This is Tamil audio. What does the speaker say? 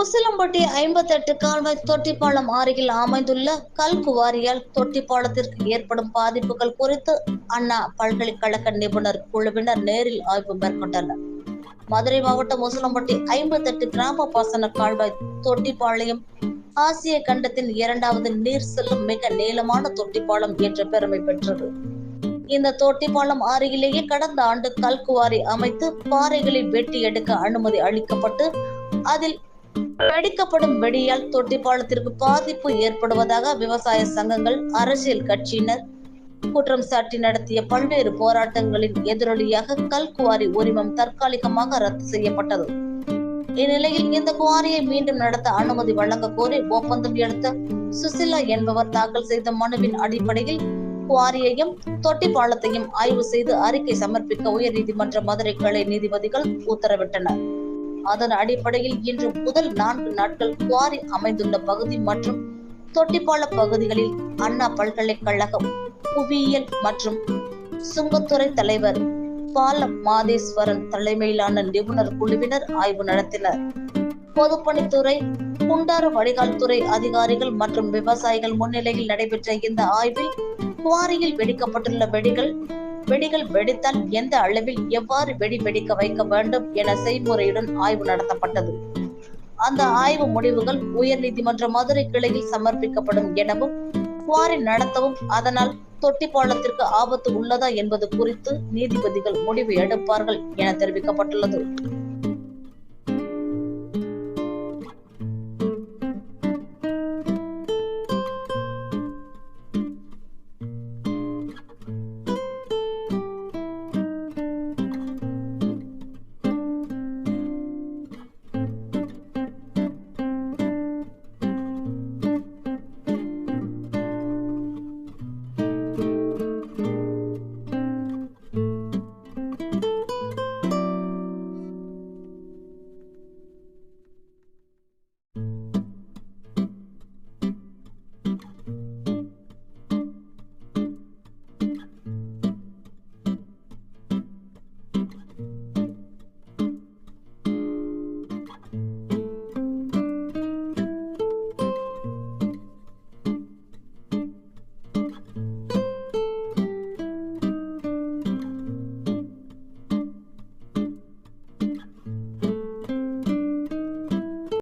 உசிலம்பட்டி ஐம்பத்தெட்டு கால்வாய் தொட்டிப்பாலம் அருகில் அமைந்துள்ள கல்குவாரியால் தொட்டிப்பாலத்திற்கு ஏற்படும் பாதிப்புகள் குறித்து அண்ணா பல்கலைக்கழக நிபுணர் குழுவினர் நேரில் ஆய்வு மேற்கொண்டனர். மதுரை மாவட்டம் உசிலம்பட்டி ஐம்பத்தெட்டு கிராம பாசன கால்வாய் தொட்டிப்பாளையம் ஆசிய கண்டத்தின் இரண்டாவது நீர் செல்லும் மிக நீளமான தொட்டிப்பாலம் என்ற பெருமை பெற்றது. இந்த தொட்டிப்பாலம் அருகிலேயே கடந்த ஆண்டு கல்குவாரி அமைத்து பாறைகளை வெட்டி எடுக்க அனுமதி அளிக்கப்பட்டு அதில் வெடிக்கப்படும் வெடியால் தொட்டிப்பாலத்திற்கு பாதிப்பு ஏற்படுவதாக விவசாய சங்கங்கள் அரசியல் கட்சியினர் குற்றம் சாட்டி நடத்திய பல்வேறு போராட்டங்களின் எதிரொலியாக கல்குவாரி உரிமம் தற்காலிகமாக ரத்து செய்யப்பட்டது. இந்நிலையில் இந்த குவாரியை மீண்டும் நடத்த அனுமதி வழங்க கோரி ஒப்பந்தம் எடுத்த சுசிலா என்பவர் தாக்கல் செய்த மனுவின் அடிப்படையில் குவாரியையும் தொட்டிப்பாலத்தையும் ஆய்வு செய்து அறிக்கை சமர்ப்பிக்க உயர்நீதிமன்ற மதுரை கிளை நீதிபதிகள் உத்தரவிட்டனர். அதன் அடிப்படையில் இன்று முதல் நான்கு நாட்கள் குவாரி அமைந்துள்ள பகுதி மற்றும் தொட்டிப்பால பகுதிகளில் அண்ணா பல்கலைக்கழகம் புவியியல் மற்றும் சுங்கத்துறை தலைவர் பால மாதேஸ்வரன் தலைமையிலான நிபுணர் குழுவினர் ஆய்வு நடத்தினர். பொதுப்பணித்துறை குண்டார வடிகால் துறை அதிகாரிகள் மற்றும் விவசாயிகள் முன்னிலையில் நடைபெற்ற இந்த ஆய்வில் குவாரியில் வெடிக்கப்பட்டுள்ள வெடிகள் வெடிகள் வெடித்தால் எந்த அளவில் எவ்வாறு வெடி வெடிக்க வைக்க வேண்டும் என செய்முறையுடன் ஆய்வு நடத்தப்பட்டது. அந்த ஆய்வு முடிவுகள் உயர் நீதிமன்ற மதுரை கிளையில் சமர்ப்பிக்கப்படும் எனவும் குவாரி நடத்தவும் அதனால் தொட்டிப்பாலத்திற்கு ஆபத்து உள்ளதா என்பது குறித்து நீதிபதிகள் முடிவு எடுப்பார்கள் என தெரிவிக்கப்பட்டுள்ளது.